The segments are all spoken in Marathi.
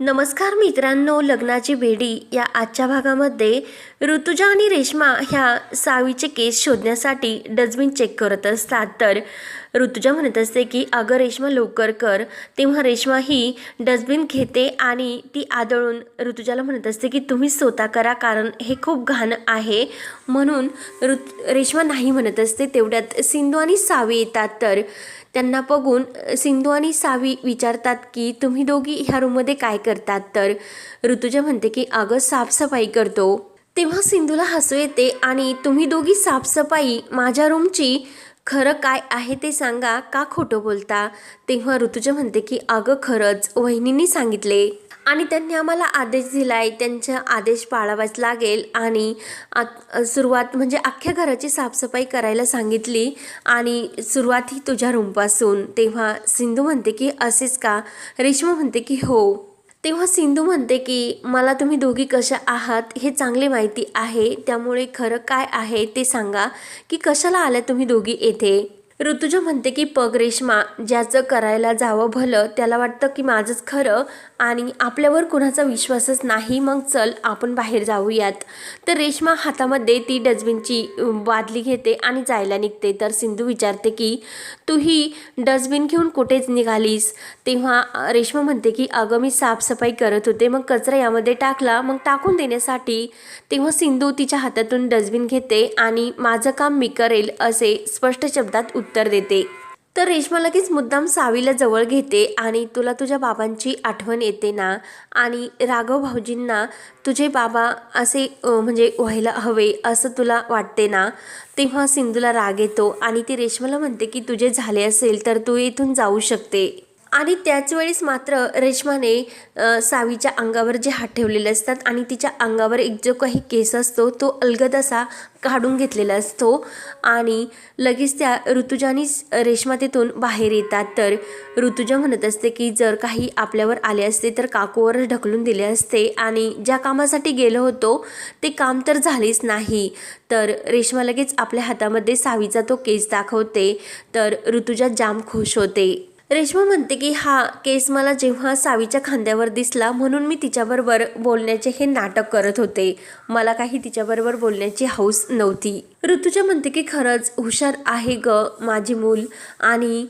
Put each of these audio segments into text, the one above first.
नमस्कार मित्रांनो लग्नाची बेडी या आजच्या भागामध्ये ऋतुजा आणि रेश्मा ह्या सावीचे केस शोधण्यासाठी डस्टबिन चेक करत असतात. तर ऋतुजा म्हणत असते की अगं रेश्मा लवकर कर. तेव्हा रेश्मा ही डस्टबिन घेते आणि ती आदळून ऋतुजाला म्हणत असते की तुम्ही स्वतः करा कारण हे खूप घाण आहे. म्हणून ऋत रेश्मा नाही म्हणत असते तेवढ्यात सिंधू आणि सावी येतात. तर त्यांना बघून सिंधू आणि सावी विचारतात की तुम्ही दोघी ह्या रूममध्ये काय करतात? तर ऋतुजा म्हणते की अगं साफसफाई करतो. तेव्हा सिंधूला हसू येते आणि तुम्ही दोघी साफसफाई माझ्या रूमची खरं काय आहे ते सांगा का खोटं बोलता? तेव्हा ऋतुजा म्हणते की अगं खरंच वहिनींनी सांगितले. आणि त्यांनी आम्हाला आदेश दिला आहे त्यांचा आदेश पाळावाच लागेल आणि आ सुरुवात म्हणजे अख्ख्या घराची साफसफाई करायला सांगितली आणि सुरुवात ही तुझ्या रूमपासून. तेव्हा सिंधू म्हणते की असेच का? रेश्मा म्हणते की हो. तेव्हा सिंधू म्हणते की मला तुम्ही दोघी कशा आहात हे चांगले माहिती आहे. त्यामुळे खरं काय आहे ते सांगा की कशाला आल्या तुम्ही दोघी येथे? ऋतुजा म्हणते की पग रेश्मा ज्याचं करायला जावं भलं त्याला वाटतं की माझंच खरं आणि आपल्यावर कुणाचा विश्वासच नाही मग चल आपण बाहेर जाऊयात. तर रेश्मा हातामध्ये ती डस्टबिनची बादली घेते आणि जायला निघते. तर सिंधू विचारते की तू ही डस्टबिन घेऊन कुठेच निघालीस? तेव्हा रेश्मा म्हणते की अगं मी साफसफाई करत होते. मग कचरा यामध्ये टाकला. मग टाकून देण्यासाठी तेव्हा सिंधू तिच्या हातातून डस्टबिन घेते आणि माझं काम मी करेल असे स्पष्ट शब्दात उत्तर देते. तर रेश्मा लगेच मुद्दाम सावीला जवळ घेते आणि तुला तुझ्या बाबांची आठवण येते ना? आणि राघव भाऊजींना तुझे बाबा असे म्हणजे व्हायला हवे असं तुला वाटते ना? तेव्हा सिंधूला राग येतो आणि ती रेश्माला म्हणते की तुझे झाले असेल तर तू इथून जाऊ शकते. आणि त्याच वेळेस मात्र रेश्माने सावीच्या अंगावर जे हात ठेवलेले असतात आणि तिच्या अंगावर एक जो काही केस असतो तो अलगद असा काढून घेतलेला असतो आणि लगेच त्या ऋतुजानी रेश्मा तिथून बाहेर येतात. तर ऋतुजा म्हणत असते की जर काही आपल्यावर आले असते तर काकूवर ढकलून दिले असते आणि ज्या कामासाठी गेलो होतो ते काम तर झालेच नाही. तर रेश्मा लगेच आपल्या हातामध्ये सावीचा तो केस दाखवते. तर ऋतुजा जाम खुश होते. रेश्मा म्हणते की हा केस मला जेव्हा सावीच्या खांद्यावर दिसला म्हणून मी तिच्याबरोबर बोलण्याचे हे नाटक करत होते. मला काही तिच्याबरोबर बोलण्याची हौस नव्हती. ऋतुजा म्हणते की खरंच हुशार आहे ग माझी मूल. आणि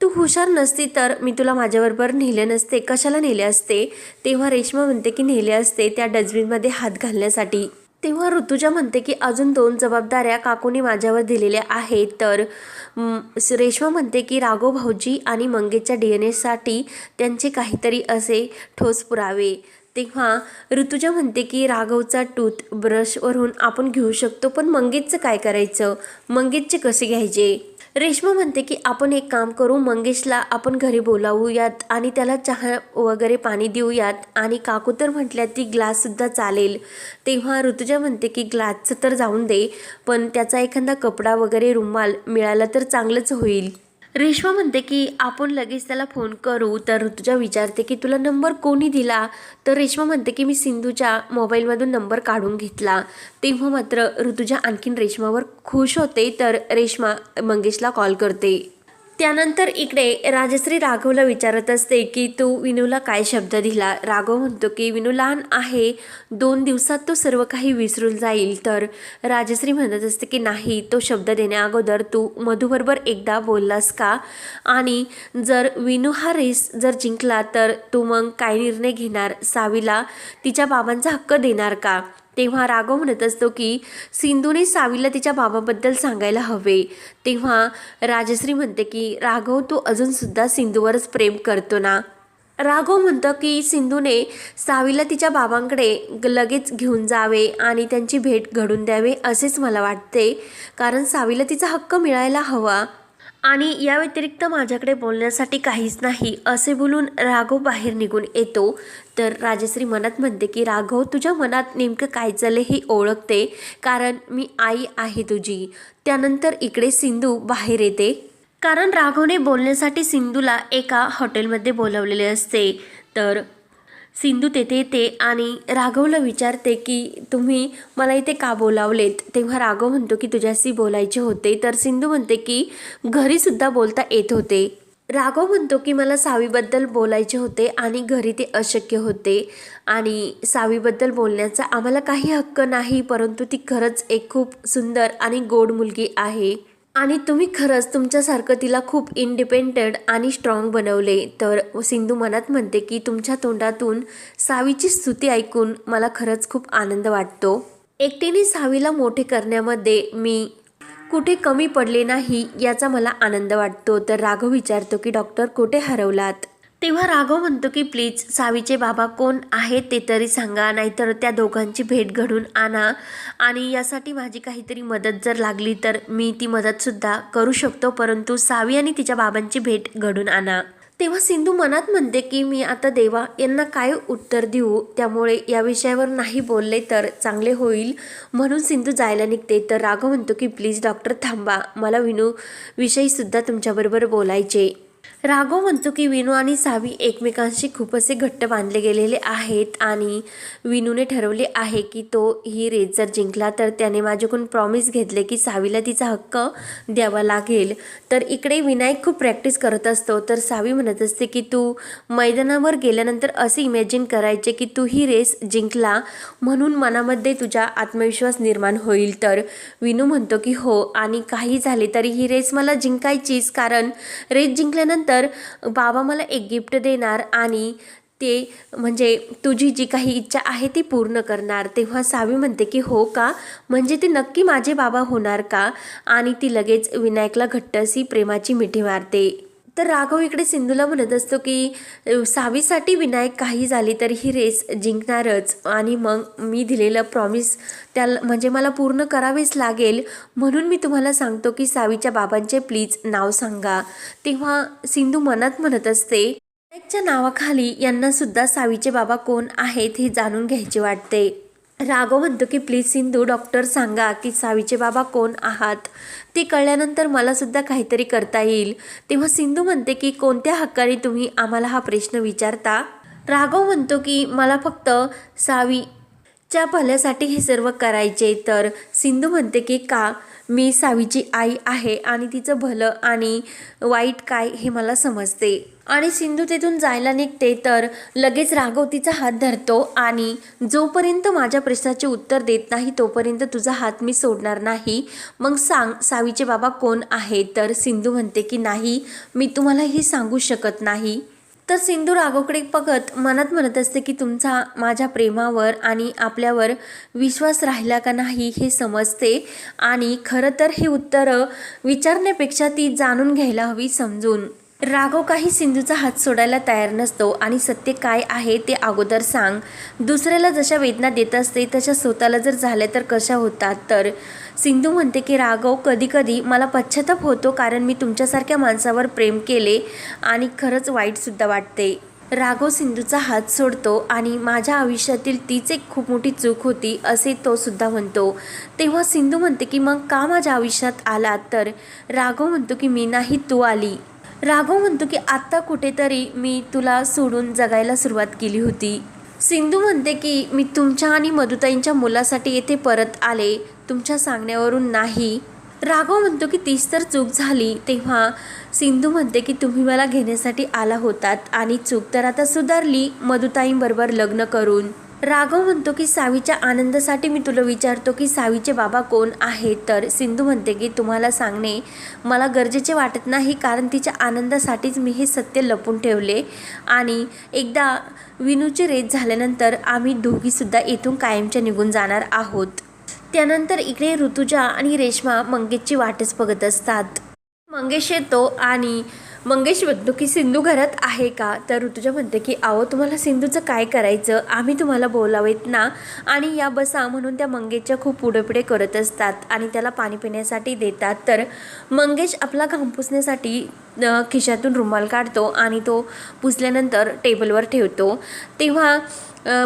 तू हुशार नसती तर मी तुला माझ्याबरोबर नेले नसते. कशाला नेले असते? तेव्हा रेश्मा म्हणते की नेले असते त्या डस्टबिनमध्ये हात घालण्यासाठी. तेव्हा ऋतुजा म्हणते की अजून दोन जबाबदाऱ्या काकूने माझ्यावर दिलेल्या आहेत. तर रेश्मा म्हणते की राघव भाऊजी आणि मंगेशच्या डी एन एसाठी त्यांचे काहीतरी असे ठोस पुरावे. तेव्हा ऋतुजा म्हणते की राघवचा टूथ ब्रशवरून आपण घेऊ शकतो पण मंगेशचं काय करायचं? मंगेशचे कसे घ्यायचे? रेश्मा म्हणते की आपण एक काम करू मंगेशला आपण घरी बोलावूयात आणि त्याला चहा वगैरे पाणी देऊयात. आणि काकू तर म्हटल्या ती ग्लाससुद्धा चालेल. तेव्हा ऋतुजा म्हणते की ग्लासचं तर जाऊन दे पण त्याचा एखादा कपडा वगैरे रुमाल मिळाला तर चांगलंच होईल. रेश्मा म्हणते की आपण लगेच त्याला फोन करू तर ऋतुजा विचारते की तुला नंबर कोणी दिला? तर रेश्मा म्हणते की मी सिंधूच्या मोबाईलमधून नंबर काढून घेतला. तेव्हा मात्र ऋतुजा आणखीन रेश्मावर खुश होते तर रेश्मा मंगेशला कॉल करते. त्यानंतर इकडे राजश्री राघवला विचारत असते की तू विनूला काय शब्द दिला? राघव म्हणतो की विनू लहान आहे. दोन दिवसात तो सर्व काही विसरून जाईल. तर राजश्री म्हणत असते की नाही तो शब्द देण्या अगोदर तू मधूबरोबर एकदा बोललास का? आणि जर विनू हा रेस जर जिंकला तर तू मग काय निर्णय घेणार? सावीला तिच्या बाबांचा हक्क देणार का? तेव्हा राघव म्हणत असतो की सिंधूने सावीला तिच्या बाबाबद्दल सांगायला हवे. तेव्हा राजश्री म्हणते की राघव तू अजूनसुद्धा सिंधूवरच प्रेम करतो ना? राघव म्हणतो की सिंधूने सावीला तिच्या बाबांकडे ग- लगेच घेऊन जावे आणि त्यांची भेट घडून द्यावे असेच मला वाटते कारण सावीला तिचा हक्क मिळायला हवा. आणि या व्यतिरिक्त माझ्याकडे बोलण्यासाठी काहीच नाही असे बोलून राघव बाहेर निघून येतो. तर राजश्री मनात म्हणते की राघव तुझ्या मनात नेमकं काय चाललं हे ओळखते कारण मी आई आहे तुझी. त्यानंतर इकडे सिंधू बाहेर येते. कारण राघवने बोलण्यासाठी सिंधूला एका हॉटेलमध्ये बोलवलेले असते. तर सिंधू तेथे येते आणि राघवला विचारते की तुम्ही मला इथे का बोलावलेत? तेव्हा राघव म्हणतो की तुझ्याशी बोलायचे होते. तर सिंधू म्हणते की घरीसुद्धा बोलता येत होते. राघव म्हणतो की मला सावीबद्दल बोलायचे होते आणि घरी ते अशक्य होते आणि सावीबद्दल बोलण्याचा आम्हाला काही हक्क नाही परंतु ती खरंच एक खूप सुंदर आणि गोड मुलगी आहे. आणि तुम्ही खरंच तुमच्यासारखं तिला खूप इंडिपेंडंट आणि स्ट्रॉंग बनवले. तर सिंधू मनात म्हणते की तुमच्या तोंडातून सावीची स्तुती ऐकून मला खरंच खूप आनंद वाटतो. एकटीने सावीला मोठे करण्यामध्ये मी कुठे कमी पडले नाही याचा मला आनंद वाटतो. तर राघव विचारतो की डॉक्टर कुठे हरवलात? तेव्हा राघव म्हणतो की प्लीज सावीचे बाबा कोण आहेत ते तरी सांगा नाहीतर त्या दोघांची भेट घडून आणा. आणि यासाठी माझी काहीतरी मदत जर लागली तर मी ती मदतसुद्धा करू शकतो परंतु सावी आणि तिच्या बाबांची भेट घडून आणा. तेव्हा सिंधू मनात म्हणते की मी आता देवा यांना काय उत्तर देऊ? त्यामुळे या विषयावर नाही बोलले तर चांगले होईल. म्हणून सिंधू जायला निघते. तर राघव म्हणतो की प्लीज डॉक्टर थांबा. मला विनू विषयीसुद्धा तुमच्याबरोबर बोलायचे. राघव म्हणतो की विनू आणि सावी एकमेकांशी खूप असे घट्ट बांधले गेलेले आहेत आणि विनूने ठरवले आहे की तो ही रेस जर जिंकला तर त्याने माझ्याकडून प्रॉमिस घेतले की सावीला तिचा हक्क द्यावा लागेल. तर इकडे विनायक खूप प्रॅक्टिस करत असतो. तर सावी म्हणत असते की तू मैदानावर गेल्यानंतर असे इमॅजिन करायचे की तू ही रेस जिंकला म्हणून मनामध्ये तुझा आत्मविश्वास निर्माण होईल. तर विनू म्हणतो की हो आणि काही झाले तरी ही रेस मला जिंकायचीच. कारण रेस जिंकल्यानंतर बाबा मला एक गिफ्ट देणार आणि ते म्हणजे तुझी जी काही इच्छा आहे ती पूर्ण करणार. तेव्हा सावी म्हणते की हो का? म्हणजे ते नक्की माझे बाबा होणार का? आणि ती लगेच विनायकला घट्ट अशी प्रेमाची मिठी मारते. तर राघव इकडे सिंधूला म्हणत असतो की सावीसाठी विनायक काही झाली तर ही रेस जिंकणारच. आणि मग मी दिलेलं प्रॉमिस त्याला म्हणजे मला पूर्ण करावेच लागेल. म्हणून मी तुम्हाला सांगतो की सावीच्या बाबांचे प्लीज नाव सांगा. तेव्हा सिंधू मनात म्हणत असते विनायकच्या नावाखाली यांनासुद्धा सावीचे बाबा कोण आहेत हे जाणून घ्यायचे वाटते. राघव म्हणतो की प्लीज सिंधू डॉक्टर सांगा की सावीचे बाबा कोण आहात? ते कळल्यानंतर मला सुद्धा काहीतरी करता येईल. तेव्हा सिंधू म्हणते की कोणत्या हक्काने तुम्ही आम्हाला हा प्रश्न विचारता? राघव म्हणतो की मला फक्त सावीच्या भल्यासाठी हे सर्व करायचे तर सिंधू म्हणते की का? मी सावीची आई आहे आणि तिचं भलं आणि वाईट काय हे मला समजते. आणि सिंधू तिथून जायला निघते तर लगेच राघव तिचा हात धरतो आणि जोपर्यंत माझ्या प्रश्नाचे उत्तर देत नाही तोपर्यंत तुझा हात मी सोडणार नाही. मग सांग सावीचे बाबा कोण आहे? तर सिंधू म्हणते की नाही मी तुम्हाला हे सांगू शकत नाही. तर सिंदूर आगोकडे बघत मनात म्हणत असते की तुमचा माझ्या प्रेमावर आणि आपल्यावर विश्वास राहिला का नाही हे समजते. आणि खरं तर हे उत्तरं विचारण्यापेक्षा ती जाणून घ्यायला हवी समजून. राघव काही सिंधूचा हात सोडायला तयार नसतो आणि सत्य काय आहे ते अगोदर सांग. दुसऱ्याला जशा वेदना देत असते तशा स्वतःला जर झाल्या तर कशा होतात? तर सिंधू म्हणते की राघव कधीकधी मला पश्चाताप होतो कारण मी तुमच्यासारख्या माणसावर प्रेम केले आणि खरंच वाईटसुद्धा वाटते. राघव सिंधूचा हात सोडतो आणि माझ्या आयुष्यातील तीच एक खूप मोठी चूक होती असे तो सुद्धा म्हणतो. तेव्हा सिंधू म्हणते की मग का माझ्या आयुष्यात आला तर राघव म्हणतो की मी नाही तू आली. राघव म्हणतो की आत्ता कुठेतरी मी तुला सोडून जगायला सुरुवात केली होती. सिंधू म्हणते की मी तुमच्या आणि मधुताईंच्या मुलासाठी येथे परत आले. तुमच्या सांगण्यावरून नाही. राघव म्हणतो की तीच तर चूक झाली. तेव्हा सिंधू म्हणते की तुम्ही मला घेण्यासाठी आला होतात आणि चूक तर आता सुधारली. मधुताईंबरोबर लग्न करून. राघव म्हणतो की सावीच्या आनंदासाठी मी तुला विचारतो की सावीचे बाबा कोण आहेत तर सिंधू म्हणते की तुम्हाला सांगणे मला गरजेचे वाटत नाही कारण तिच्या आनंदासाठीच मी हे सत्य लपून ठेवले. आणि एकदा विनूची रेत झाल्यानंतर आम्ही दोघीसुद्धा इथून कायमच्या निघून जाणार आहोत. त्यानंतर इकडे ऋतुजा आणि रेश्मा मंगेशची वाटच बघत असतात. मंगेश येतो आणि मंगेश म्हणतो की सिंधू घरात आहे का? तर ऋतुजा म्हणते की आहो तुम्हाला सिंधूचं काय करायचं? आम्ही तुम्हाला बोलावेत ना? आणि या बसा म्हणून त्या मंगेशच्या खूप पुढे पुढे करत असतात आणि त्याला पाणी पिण्यासाठी देतात. तर मंगेश आपला घाम पुसण्यासाठी खिशातून रुमाल काढतो आणि तो पुसल्यानंतर टेबलवर ठेवतो. तेव्हा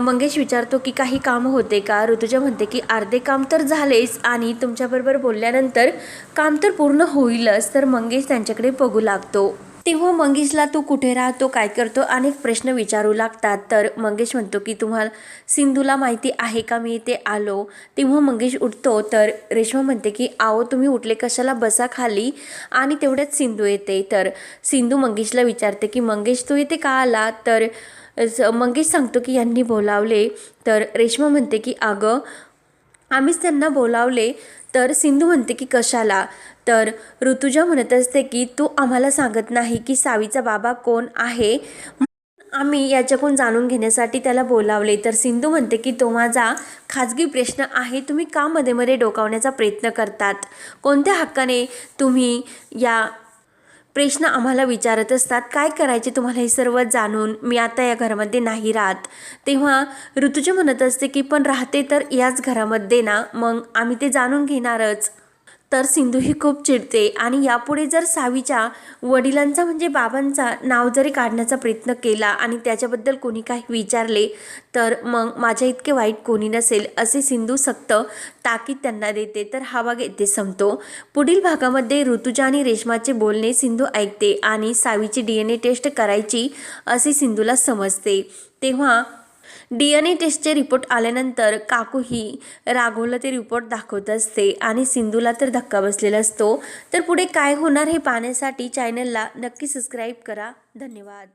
मंगेश विचारतो की काही काम होते का? ऋतुजा म्हणते की अर्धे काम तर झालेच आणि तुमच्याबरोबर बोलल्यानंतर काम तर पूर्ण होईलच. तर मंगेश त्यांच्याकडे बघू लागतो. तेव्हा मंगेशला तू कुठे राहतो काय करतो अनेक प्रश्न विचारू लागतात. तर मंगेश म्हणतो की तुम्हाला सिंधूला माहिती आहे का? मी इथे आलो. तेव्हा मंगेश उठतो तर रेश्मा म्हणते की आओ तुम्ही उठले कशाला? बसा खाली. आणि तेवढ्यात सिंधू येते. तर सिंधू मंगेशला विचारते की मंगेश तू इथे का आला? तर मंगेश सांगतो की यांनी बोलावले. तर रेश्मा म्हणते की अगं आम्हीच त्यांना बोलावले तर सिंधू म्हणते की कशाला? तर ऋतुजा म्हणत असते की तू आम्हाला सांगत नाही की सावीचा बाबा कोण आहे? आम्ही याच्याकडून जाणून घेण्यासाठी त्याला बोलावले. तर सिंधू म्हणते की तो माझा खाजगी प्रश्न आहे. तुम्ही का मध्ये मध्ये डोकावण्याचा प्रयत्न करतात? कोणत्या हक्काने तुम्ही या प्रश्न आम्हाला विचारत असतात काय करायचे तुम्हाला हे सर्व जाणून? मी आता या घरामध्ये नाही राहत. तेव्हा ऋतुजा म्हणत असते की पण राहते तर याच घरामध्ये ना मग आम्ही ते जाणून घेणारच. तर सिंधू ही खूप चिडते आणि यापुढे जर सावीच्या वडिलांचा म्हणजे बाबांचा नाव जरी काढण्याचा प्रयत्न केला आणि त्याच्याबद्दल कोणी काही विचारले तर मग माझ्या इतके वाईट कोणी नसेल असे सिंधू सक्त ताकीद त्यांना देते. तर हा भाग येथे संपतो. पुढील भागामध्ये ऋतुजा आणि रेशमाचे बोलणे सिंधू ऐकते आणि सावीची डी एन ए टेस्ट करायची असे सिंधूला समजते. तेव्हा डी एन ए टेस्टचे रिपोर्ट आल्यानंतर काकूही राघवला ते रिपोर्ट दाखवत असते आणि सिंधूला तर धक्का बसलेला असतो. तर पुढे काय होणार हे पाहण्यासाठी चॅनलला नक्की सबस्क्राईब करा. धन्यवाद.